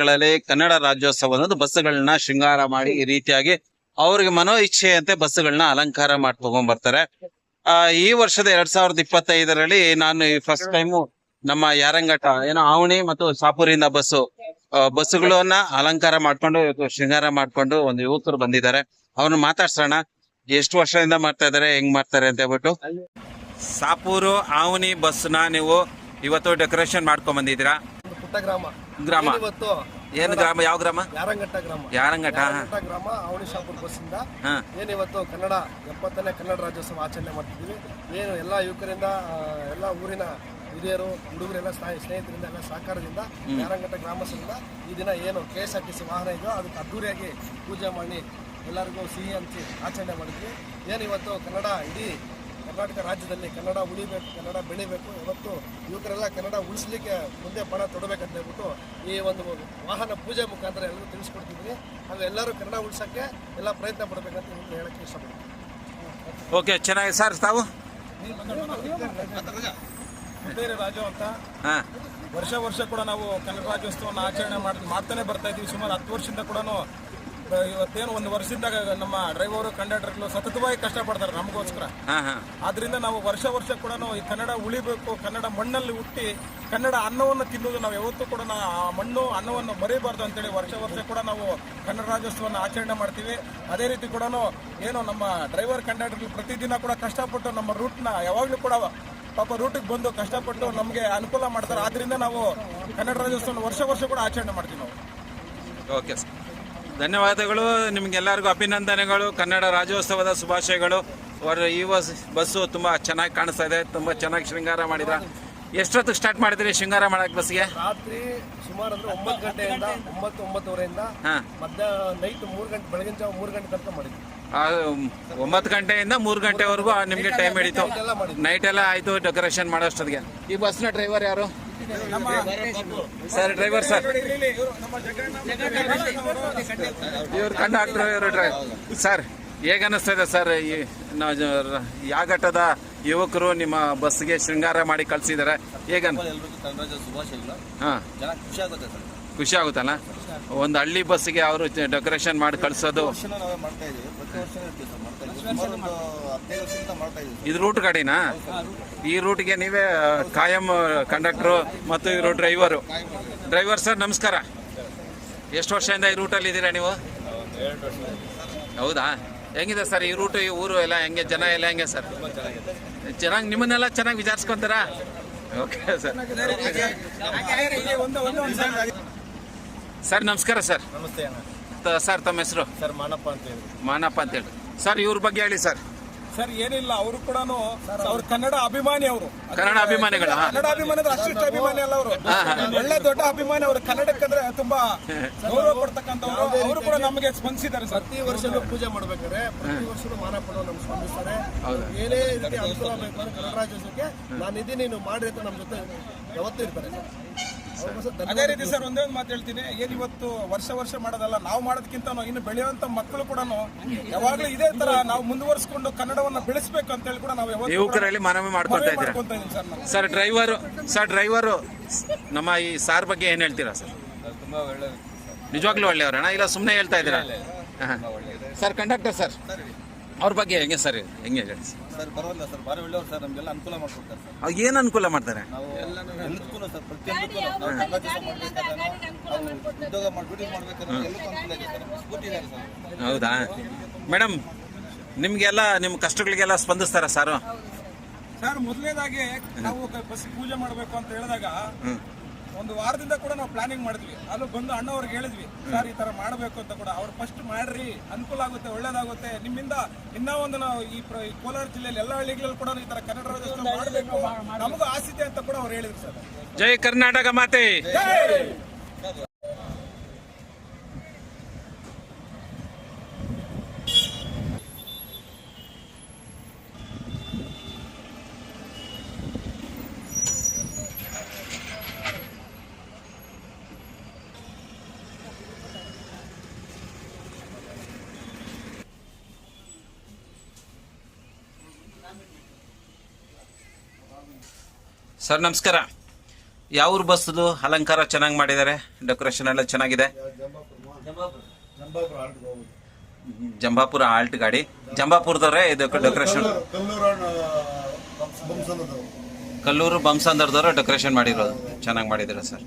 ಗಳಲ್ಲಿ ಕನ್ನಡ ರಾಜ್ಯೋತ್ಸವ ಅನ್ನೋದು ಬಸ್ಸುಗಳನ್ನ ಶೃಂಗಾರ ಮಾಡಿ ಈ ರೀತಿಯಾಗಿ ಅವ್ರಿಗೆ ಮನೋ ಇಚ್ಛೆಯಂತೆ ಬಸ್ಸುಗಳನ್ನ ಅಲಂಕಾರ ಮಾಡಿ ತಗೊಂಡ್ಬರ್ತಾರೆ. ಆ ಈ ವರ್ಷದ ಎರಡ್ ಸಾವಿರದ ಇಪ್ಪತ್ತೈದರಲ್ಲಿ ನಾನು ಫಸ್ಟ್ ಟೈಮು ನಮ್ಮ ಯಾರಂಗಟ ಏನೋ ಆವಣಿ ಮತ್ತು ಸಾಪುರಿಂದ ಬಸ್ಸು ಬಸ್ಸುಗಳನ್ನ ಅಲಂಕಾರ ಮಾಡ್ಕೊಂಡು ಶೃಂಗಾರ ಮಾಡ್ಕೊಂಡು ಒಂದು ಯುವಕರು ಬಂದಿದ್ದಾರೆ. ಅವ್ರನ್ನ ಮಾತಾಡ್ಸೋಣ. ಎಷ್ಟು ವರ್ಷದಿಂದ ಮಾಡ್ತಾ ಇದಾರೆ ಹೆಂಗ್ ಮಾಡ್ತಾರೆ ಅಂತ ಹೇಳ್ಬಿಟ್ಟು. ಸಾಪೂರು ಆವಣಿ ಬಸ್ನ ನೀವು ಇವತ್ತು ಡೆಕೋರೇಷನ್ ಮಾಡ್ಕೊಂಡ್ ಬಂದಿದ್ದೀರಾ? ಗ್ರಾಮ? ಗ್ರಾಮ ಇವತ್ತು? ಏನು ಗ್ರಾಮ? ಯಾವ ಗ್ರಾಮ? ಯಾರಂಗಟ್ಟ ಗ್ರಾಮ. ಯಾರಂಗಟ ಯಾರಂಗಟ್ಟ ಗ್ರಾಮ ಅವನಿ ಶಾಪುರ್ ಬಸ್ಸಿಂದ ಏನಿವತ್ತು ಕನ್ನಡ ಎಪ್ಪತ್ತನೇ ಕನ್ನಡ ರಾಜ್ಯೋತ್ಸವ ಆಚರಣೆ ಮಾಡ್ತಿದ್ದೀವಿ. ಏನು ಎಲ್ಲ ಯುವಕರಿಂದ ಎಲ್ಲ ಊರಿನ ಹಿರಿಯರು ಹುಡುಗರೆಲ್ಲ ಸ್ನೇಹಿ- ಸ್ನೇಹಿತರಿಂದ ಎಲ್ಲ ಸಹಕಾರದಿಂದ ಯಾರಂಗಟ್ಟ ಗ್ರಾಮಸ್ಥರಿಂದ ಈ ದಿನ ಏನು K S R T C ವಾಹನ ಇದೆಯೋ ಅದಕ್ಕೆ ಅದ್ದೂರಿಯಾಗಿ ಪೂಜೆ ಮಾಡಿ ಎಲ್ಲರಿಗೂ ಸಿಹಿ ಹಂಚಿ ಆಚರಣೆ ಮಾಡಿದ್ವಿ. ಏನು ಇವತ್ತು ಕನ್ನಡ ಇಡೀ ಕರ್ನಾಟಕ ರಾಜ್ಯದಲ್ಲಿ ಕನ್ನಡ ಉಳಿಬೇಕು ಕನ್ನಡ ಬೆಳಿಬೇಕು ಇವತ್ತು ಯುವಕರೆಲ್ಲ ಕನ್ನಡ ಉಳಿಸ್ಲಿಕ್ಕೆ ಮುಂದೆ ಪಣ ತೊಡಬೇಕಂತ ಹೇಳ್ಬಿಟ್ಟು ಈ ಒಂದು ವಾಹನ ಪೂಜೆ ಮುಖಾಂತರ ಎಲ್ಲರೂ ತಿಳಿಸ್ಕೊಡ್ತಿದ್ದೀನಿ ಹಾಗೂ ಎಲ್ಲರೂ ಕನ್ನಡ ಉಳಿಸೋಕ್ಕೆ ಎಲ್ಲ ಪ್ರಯತ್ನ ಪಡಬೇಕಂತ ನಿಮ್ಗೆ ಹೇಳಕ್ಕೆ ಇಷ್ಟಪಡ್ತೀನಿ. ಓಕೆ ಚೆನ್ನಾಗಿ ಸರ್ ತಾವು? ಬೇರೆ ರಾಜು ಅಂತ. ಹಾ. ವರ್ಷ ವರ್ಷ ಕೂಡ ನಾವು ಕನ್ನಡ ರಾಜ್ಯೋತ್ಸವವನ್ನು ಆಚರಣೆ ಮಾಡ್ ಮಾಡ್ತಾನೆ ಬರ್ತಾ ಇದ್ದೀವಿ. ಸುಮಾರು ಹತ್ತು ವರ್ಷದಿಂದ ಕೂಡ ಇವತ್ತೇನು ಒಂದು ವರ್ಷದಿಂದ ನಮ್ಮ ಡ್ರೈವರು ಕಂಡಕ್ಟರ್ಗಳು ಸತತವಾಗಿ ಕಷ್ಟಪಡ್ತಾರೆ ನಮಗೋಸ್ಕರ. ಆದ್ರಿಂದ ನಾವು ವರ್ಷ ವರ್ಷ ಕೂಡ ಈ ಕನ್ನಡ ಉಳಿಬೇಕು ಕನ್ನಡ ಮಣ್ಣಲ್ಲಿ ಹುಟ್ಟಿ ಕನ್ನಡ ಅನ್ನವನ್ನು ತಿನ್ನುವುದು ನಾವು ಯಾವತ್ತೂ ಕೂಡ ಆ ಮಣ್ಣು ಅನ್ನವನ್ನು ಮರಿಬಾರ್ದು ಅಂತೇಳಿ ವರ್ಷ ವರ್ಷ ಕೂಡ ನಾವು ಕನ್ನಡ ರಾಜ್ಯೋತ್ಸವವನ್ನು ಆಚರಣೆ ಮಾಡ್ತೀವಿ. ಅದೇ ರೀತಿ ಕೂಡ ಏನು ನಮ್ಮ ಡ್ರೈವರ್ ಕಂಡಕ್ಟರ್ಗಳು ಪ್ರತಿದಿನ ಕೂಡ ಕಷ್ಟಪಟ್ಟು ನಮ್ಮ ರೂಟ್ನ ಯಾವಾಗಲೂ ಕೂಡ ಪಾಪ ರೂಟಿಗೆ ಬಂದು ಕಷ್ಟಪಟ್ಟು ನಮಗೆ ಅನುಕೂಲ ಮಾಡ್ತಾರೆ. ಆದ್ರಿಂದ ನಾವು ಕನ್ನಡ ರಾಜ್ಯೋತ್ಸವ ವರ್ಷ ವರ್ಷ ಕೂಡ ಆಚರಣೆ ಮಾಡ್ತೀವಿ ನಾವು. Okay sir. ಧನ್ಯವಾದಗಳು. ನಿಮ್ಗೆಲ್ಲರಿಗೂ ಅಭಿನಂದನೆಗಳು. ಕನ್ನಡ ರಾಜ್ಯೋತ್ಸವದ ಶುಭಾಶಯಗಳು. ಅವರ ಈ ಬಸ್ ಬಸ್ಸು ತುಂಬ ಚೆನ್ನಾಗಿ ಕಾಣಿಸ್ತಾ ಇದೆ. ತುಂಬ ಚೆನ್ನಾಗಿ ಶೃಂಗಾರ ಮಾಡಿದ್ರ. ಎಷ್ಟೊತ್ತಿಗೆ ಸ್ಟಾರ್ಟ್ ಮಾಡಿದ್ರಿ ಶೃಂಗಾರ ಮಾಡಕ್ಕೆ ಬಸ್ಗೆ ರಾತ್ರಿ ಸುಮಾರು ಅಂದ್ರೆ ಒಂಬತ್ತು ಗಂಟೆಯಿಂದ ಒಂಬತ್ತು ಒಂಬತ್ತುವರೆಯಿಂದ ಹಾಂ. ಮಧ್ಯಾಹ್ನ ನೈಟ್ ಮೂರು ಗಂಟೆ ಬೆಳಗಿನ ಜಾವ ಮೂರು ಗಂಟೆ ತನಕ ಮಾಡಿದ್ವಿ. ಒಂಬತ್ತು ಗಂಟೆಯಿಂದ ಮೂರು ಗಂಟೆವರೆಗೂ ನಿಮಗೆ ಟೈಮ್ ಹಿಡಿತು. ನೈಟ್ ಎಲ್ಲ ಆಯಿತು ಡೆಕೋರೇಷನ್ ಮಾಡೋಷ್ಟೊತ್ತಿಗೆ. ಈ ಬಸ್ನ ಡ್ರೈವರ್ ಯಾರು? Sir driver sir. ಇವ್ರು ಕಂಡಕ್ಟರ್ ಇವರು ಡ್ರೈವರ್ ಸರ್ ಹೇಗೆ ಇದೆ ಸರ್ ಈ ಜ- ಯುವಕರು ನಿಮ್ಮ ಬಸ್ಗೆ ಶೃಂಗಾರ ಮಾಡಿ ಕಳ್ಸಿದ್ದಾರೆ ಹೇಗನ್ ಶುಭಾಶಯಗಳು ಹಾಂ. ಖುಷಿ ಆಗುತ್ತಲ್ಲ? ಒಂದು ಹಳ್ಳಿ ಬಸ್ಸಿಗೆ ಅವರು ಡೆಕೋರೇಷನ್ ಮಾಡಿ ಕಳ್ಸೋದು. ಇದು ರೂಟ್ ಗಾಡಿನಾ? ಈ ರೂಟ್ಗೆ ನೀವೇ ಕಾಯಂ ಕಂಡಕ್ಟ್ರು ಮತ್ತು ಇವರು ಡ್ರೈವರು ಡ್ರೈವರ್ ಸರ್ ನಮಸ್ಕಾರ. ಎಷ್ಟು ವರ್ಷದಿಂದ ಈ ರೂಟಲ್ಲಿ ಇದ್ದೀರಾ ನೀವು? ಹೌದಾ? ಹೆಂಗಿದೆ ಸರ್ ಈ ರೂಟು ಈ ಊರು ಎಲ್ಲ ಹೆಂಗೆ ಜನ ಎಲ್ಲ ಹೆಂಗೆ ಸರ್ ಚೆನ್ನಾಗಿ ನಿಮ್ಮನ್ನೆಲ್ಲ ಚೆನ್ನಾಗಿ ವಿಚಾರಿಸ್ಕೊಂತಾರಾ? ಓಕೆ ಸರ್ ಸರ್ ನಮಸ್ಕಾರ ಸರ್ ನಮಸ್ತೆ ತ- ಸರ್ ತಮ್ಮ ಹೆಸರು? ಸರ್ ಮಾನಪ್ಪ ಅಂತ ಹೇಳಿ. ಮಾನಪ್ಪ ಅಂತೇಳಿ ಸರ್ ಇವ್ರ ಬಗ್ಗೆ ಹೇಳಿ ಸರ್. ಸರ್ ಏನಿಲ್ಲ ಅವರು ಕೂಡ ಅವ್ರು ಕನ್ನಡ ಅಭಿಮಾನಿ ಅವರು. ಕನ್ನಡ ಅಭಿಮಾನಿಗಳ ಕನ್ನಡ ಅಭಿಮಾನಿ ಅಂದ್ರೆ ಅಷ್ಟಿಷ್ಟು ಅಭಿಮಾನಿ ಅಲ್ಲ ಅವರು. ಒಳ್ಳೆ ದೊಡ್ಡ ಅಭಿಮಾನಿ ಅವರು. ಕನ್ನಡಕ್ಕಂದ್ರೆ ತುಂಬಾ ಗೌರವ ಕೊಡ್ತಕ್ಕಂಥವ್ರು. ಅವರು ಕೂಡ ನಮಗೆ ಸ್ಪಂದಿಸಿದ್ದಾರೆ ಸರ್. ಪ್ರತಿ ವರ್ಷನೂ ಪೂಜೆ ಮಾಡ್ಬೇಕಾದ್ರೆ ಪ್ರತಿ ವರ್ಷನೂ ಮಾನಪ್ಪನ ನಮ್ಗೆ ಸ್ಪಂದಿಸ್ತಾರೆ. ಏನೇ ರೀತಿ ಅನುಕೂಲ ಬೇಕು ಅಂದ್ರೆ ಕನ್ನಡ ರಾಜ್ಯೋತ್ಸವಕ್ಕೆ ನಾನು ಇದ್ದೀನಿ ನೀವು ಮಾಡಿ ಅಂತ ನಮ್ಮ ಜೊತೆ ಯಾವತ್ತೂ ಇರ್ತಾರೆ. ಅದೇ ರೀತಿ ಸರ್ ಒಂದೇ ಒಂದು ಮಾತು ಹೇಳ್ತೀನಿ. ಏನ್ ಇವತ್ತು ವರ್ಷ ವರ್ಷ ಮಾಡೋದಲ್ಲ ನಾವು ಮಾಡೋದಕ್ಕಿಂತ ಇನ್ನು ಬೆಳೆಯುವಂತ ಮಕ್ಕಳು ಕೂಡ ಯಾವಾಗಲೂ ಇದೇ ತರ ನಾವು ಮುಂದುವರಿಸಿಕೊಂಡು ಕನ್ನಡವನ್ನ ಬೆಳೆಸಬೇಕು ಅಂತ ಹೇಳಿ ಕೂಡ ನಾವು ಯಾವತ್ತೂ ಕೂಡ ಯುವಕರಲ್ಲಿ ಮನವಿ ಮಾಡ್ಕೊತಾ ಇದ್ದೀರಾ? ಸರ್ ಡ್ರೈವರು ಸರ್ ಡ್ರೈವರು ನಮ್ಮ ಈ ಸಾರ್ ಬಗ್ಗೆ ಏನು ಹೇಳ್ತೀರಾ ಸರ್? ತುಂಬಾ ಒಳ್ಳೆ ನಿಜವಾಗ್ಲೂ ಒಳ್ಳೆಯವರಣ ಇಲ್ಲ ಸುಮ್ಮನೆ ಹೇಳ್ತಾ ಇದ್ದೀರಾ? ಹಾಂ ಸರ್ ಕಂಡಕ್ಟರ್ ಸರ್ ಅವ್ರ ಬಗ್ಗೆ ಹೆಂಗೆ ಸರ್ ಹೆಂಗೆ ಹೇಳಿ? ಸರ್ ಪರವಾಗಿಲ್ಲ ಸರ್ ಭಾರಿ ಒಳ್ಳೆಯವ್ರು ಸರ್ ನಮಗೆಲ್ಲ ಅನುಕೂಲ ಮಾಡ್ಕೊಡ್ತಾರೆ ಸರ್. ಅವ್ರು ಏನು ಅನುಕೂಲ ಮಾಡ್ತಾರೆ? ನಾವು ಎಲ್ಲದಕ್ಕೂ ಸರ್ ಪ್ರತಿಯೊಂದಕ್ಕೂ ನಾವು ಕನ್ನಡ ರಾಜ್ಯೋತ್ಸವ ಮಾಡ್ಬೇಕಾದ್ರೆ ನಾವು ಉದ್ಯೋಗ ಮಾಡಿ ಡ್ಯೂಟಿ ಮಾಡ್ಬೇಕಾದ್ರೆ ಎಲ್ಲಕ್ಕೂ ಅನುಕೂಲ ಇದೆ ಸರ್. ಸ್ಕೂಟಿ ಇದೆ ಸರ್. ಹೌದಾ? ಮೇಡಮ್ ನಿಮಗೆಲ್ಲ ನಿಮ್ಮ ಕಷ್ಟಗಳಿಗೆಲ್ಲ ಸ್ಪಂದಿಸ್ತಾರ ಸಾರು? ಸರ್. ಮೊದಲನೇದಾಗಿ ನಾವು ಬಸ್ ಪೂಜೆ ಮಾಡಬೇಕು ಅಂತ ಹೇಳಿದಾಗ ಒಂದು ವಾರದಿಂದ ಕೂಡ ನಾವು ಪ್ಲಾನಿಂಗ್ ಮಾಡಿದ್ವಿ. ಅಲ್ಲೂ ಬಂದು ಅಣ್ಣವ್ರಿಗೆ ಹೇಳಿದ್ವಿ ಸರ್ ಈ ತರ ಮಾಡಬೇಕು ಅಂತ ಕೂಡ. ಅವ್ರು ಫಸ್ಟ್ ಮಾಡ್ರಿ ಅನುಕೂಲ ಆಗುತ್ತೆ ಒಳ್ಳೇದಾಗುತ್ತೆ. ನಿಮ್ಮಿಂದ ಇನ್ನ ಒಂದು ನಾವು ಈ ಪ್ರ- ಈ ಕೋಲಾರ ಜಿಲ್ಲೆಯಲ್ಲಿ ಎಲ್ಲ ಹಳ್ಳಿಗಳಲ್ಲಿ ಕೂಡ ಈ ತರ ಕನ್ನಡ ರಾಜ್ಯೋತ್ಸವ ಮಾಡಬೇಕು. ನಮಗೂ ಆಸಿದೆ ಅಂತ ಕೂಡ ಅವ್ರು ಹೇಳಿದ್ರು ಸರ್. ಜೈ ಕರ್ನಾಟಕ ಮಾತೆ. ಸರ್ ನಮಸ್ಕಾರ. ಯಾವ ಊರು ಬಸ್ದು ಅಲಂಕಾರ ಚೆನ್ನಾಗಿ ಮಾಡಿದ್ದಾರೆ. ಡೆಕೋರೇಷನ್ ಎಲ್ಲ ಚೆನ್ನಾಗಿದೆ. ಜಂಬಾಪುರ ಆಲ್ಟ್ ಗಾಡಿ. ಜಂಬಾಪುರದವ್ರೆ ಇದು ಡೆಕೋರೇಷನ್ ಕಲ್ಲೂರು ಬಂಸಂದರ್ದವ್ರು ಡೆಕೋರೇಷನ್ ಮಾಡಿರೋದು. ಚೆನ್ನಾಗಿ ಮಾಡಿದ್ದೀರಾ ಸರ್?